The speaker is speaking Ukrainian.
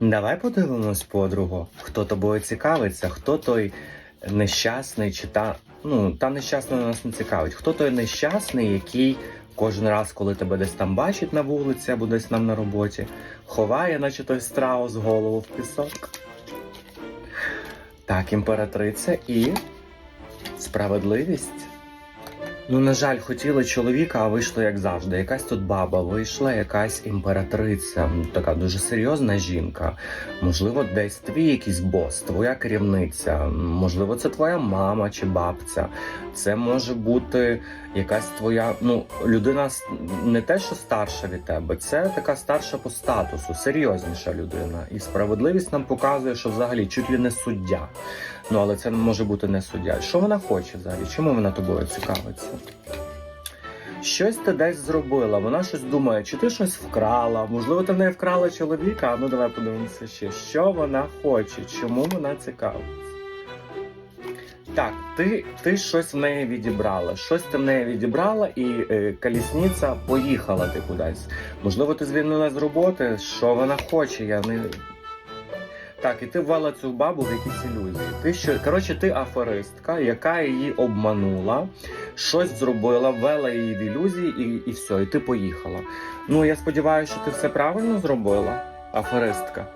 Давай подивимось, подругу, хто тобою цікавиться, хто той нещасний чи та. Ну, та нещасна нас не цікавить. Хто той нещасний, який кожен раз, коли тебе десь там бачить на вулиці або десь там на роботі, ховає, наче той страус голову в пісок. Так, імператриця і справедливість. Ну, на жаль, хотіли чоловіка, а вийшло як завжди. Якась тут баба вийшла, якась імператриця, така дуже серйозна жінка. Можливо, десь твій якийсь бос, твоя керівниця, можливо, це твоя мама чи бабця. Це може бути якась твоя ну людина не те, що старша від тебе, це така старша по статусу, серйозніша людина. І справедливість нам показує, що взагалі чуть ли не суддя. Ну але це може бути не суддя. Що вона хоче взагалі? Чому вона тобою цікавиться? Щось ти десь зробила, вона щось думає, чи ти щось вкрала, можливо, ти в неї вкрала чоловіка. Ну давай подивимося ще. Що вона хоче, чому вона цікавиться? Так, ти, ти щось в неї відібрала. Щось ти в неї відібрала, і е, колісниця поїхала ти кудись. Можливо, ти звільнила з роботи. Що вона хоче? Я не. Так, і ти ввела цю бабу в якісь ілюзії. Ти що, коротше, ти аферистка, яка її обманула, щось зробила, ввела її в ілюзії, і, і все, і ти поїхала. Ну я сподіваюся, що ти все правильно зробила, аферистка.